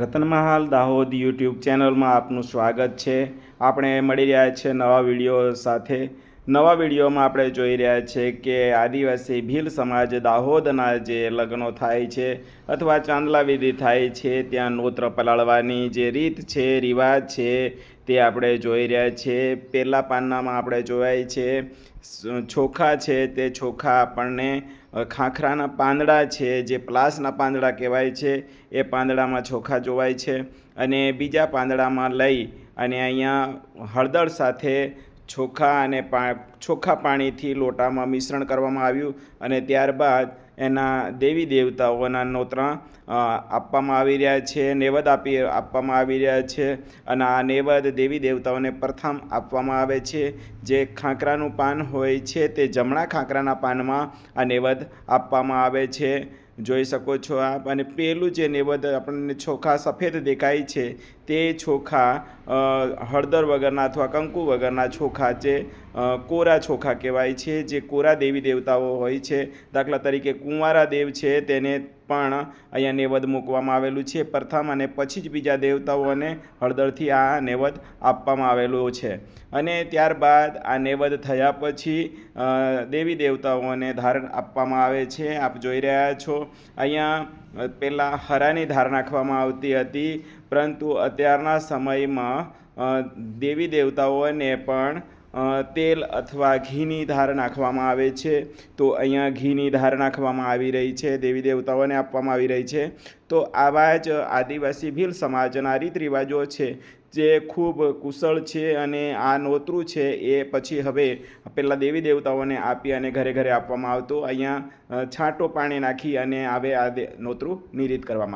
Ratanmahal Dahod YouTube ચેનલમાં આપનું સ્વાગત છે. આપણે મળી રહ્યા છે નવા વીડિયો સાથે. નવા વિડીયોમાં આપણે જોઈ રહ્યા છે કે આદિવાસી ભીલ સમાજ દાહોદના જે લગ્નો થાય છે અથવા ચાંદલા વિધિ થાય છે, ત્યાં નોત્ર પલાળવાની જે રીત છે, રિવાજ છે, તે આપણે જોઈ રહ્યા છીએ પહેલા પાનામાં આપણે જોવાય છે ચોખા છે, તે ચોખા આપણને ખાખરાના પાંદડા છે, જે પ્લાસના પાંદડા કહેવાય છે, એ પાંદડામાં ચોખા જોવાય છે. અને બીજા પાંદડામાં લઈ અને અહીંયા હળદર સાથે ચોખા અને પા, ચોખા પાણીથી લોટામાં મિશ્રણ કરવામાં આવ્યું અને ત્યારબાદ એના દેવી દેવતાઓના નોતરા આપવામાં આવી રહ્યા છે, નેવદ આપી, આપવામાં આવી રહ્યા છે અને આ નેવદ દેવી દેવતાઓને પ્રથમ આપવામાં આવે છે. જે ખાંકરાનું પાન હોય છે તે જમણા ખાંકરાના પાનમાં આ નેવદ આપવામાં આવે છે. જોઈ શકો છો આપ. અને પેલું જે નેવદ આપણને ચોખા સફેદ દેખાય છે, તે ચોખા હળદર વગરના અથવા કંકુ વગરના ચોખા જે કોરા ચોખા કહેવાય છે, જે કોરા દેવી દેવતાઓ હોય છે. દાખલા તરીકે કુંવારા દેવ છે, તેને પણ અહીંયા નેવદ મૂકવામાં આવેલું છે. પ્રથમ અને પછી જ બીજા દેવતાઓને હળદરથી આ નેવદ આપવામાં આવેલું છે. અને ત્યારબાદ આ નેવદ થયા પછી દેવી દેવતાઓને ધારણ આપવામાં આવે છે. આપ જોઈ રહ્યા છો, અહીંયા પહેલાં હરાની ધાર નાખવામાં આવતી હતી. પરંતુ અત્યારના સમયમાં દેવી દેવતાઓને પણ તેલ અથવા ઘીની ધાર નાખવામાં આવે છે. તો અહીંયા ઘીની ધાર નાખવામાં આવી રહી છે, દેવી દેવતાઓને આપવામાં આવી રહી છે. તો આવા જ આદિવાસી ભીલ સમાજના રીત રિવાજો છે, જે ખૂબ કુશળ છે અને આ નોતરું છે એ પછી હવે પહેલાં દેવી દેવતાઓને આપી અને ઘરે ઘરે આપવામાં આવતું. અહીંયા છાંટો પાણી નાખી અને હવે આ નોતરું નિરીત કરવામાં